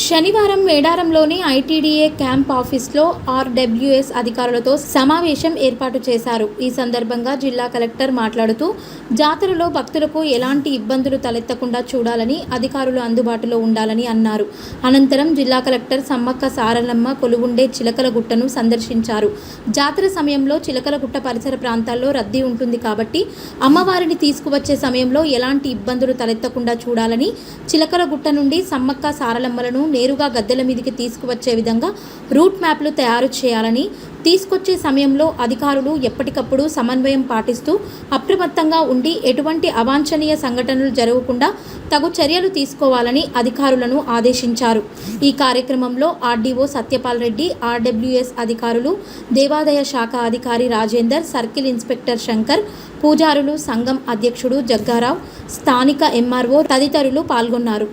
శనివారం మేడారంలోని ITDA camp ఆఫీస్లో ఆర్డబ్ల్యూఎస్ అధికారులతో సమావేశం ఏర్పాటు చేశారు. ఈ సందర్భంగా జిల్లా కలెక్టర్ మాట్లాడుతూ జాతరలో భక్తులకు ఎలాంటి ఇబ్బందులు తలెత్తకుండా చూడాలని అధికారులు అందుబాటులో ఉండాలని అన్నారు. అనంతరం జిల్లా కలెక్టర్ సమ్మక్క సారలమ్మ కొలువుండే చిలకలగుట్టను సందర్శించారు. జాతర సమయంలో చిలకలగుట్ట పరిసర ప్రాంతాల్లో రద్దీ ఉంటుంది కాబట్టి అమ్మవారిని తీసుకువచ్చే సమయంలో ఎలాంటి ఇబ్బందులు తలెత్తకుండా చూడాలని చిలకలగుట్ట నుండి సమ్మక్క సారలమ్మలను నేరుగా గద్దెల మీదకి తీసుకువచ్చే విధంగా రూట్ మ్యాప్లు తయారు చేయాలని తీసుకొచ్చే సమయంలో అధికారులు ఎప్పటికప్పుడు సమన్వయం పాటిస్తూ అప్రమత్తంగా ఉండి ఎటువంటి అవాంఛనీయ సంఘటనలు జరగకుండా తగు చర్యలు తీసుకోవాలని అధికారులను ఆదేశించారు. ఈ కార్యక్రమంలో ఆర్డీఓ సత్యపాల్ రెడ్డి ఆర్డబ్ల్యూఎస్ అధికారులు దేవాదాయ శాఖ అధికారి రాజేందర్ సర్కిల్ ఇన్స్పెక్టర్ శంకర్ పూజారులు సంఘం అధ్యక్షుడు జగ్గారావు స్థానిక ఎంఆర్ఓ తదితరులు పాల్గొన్నారు.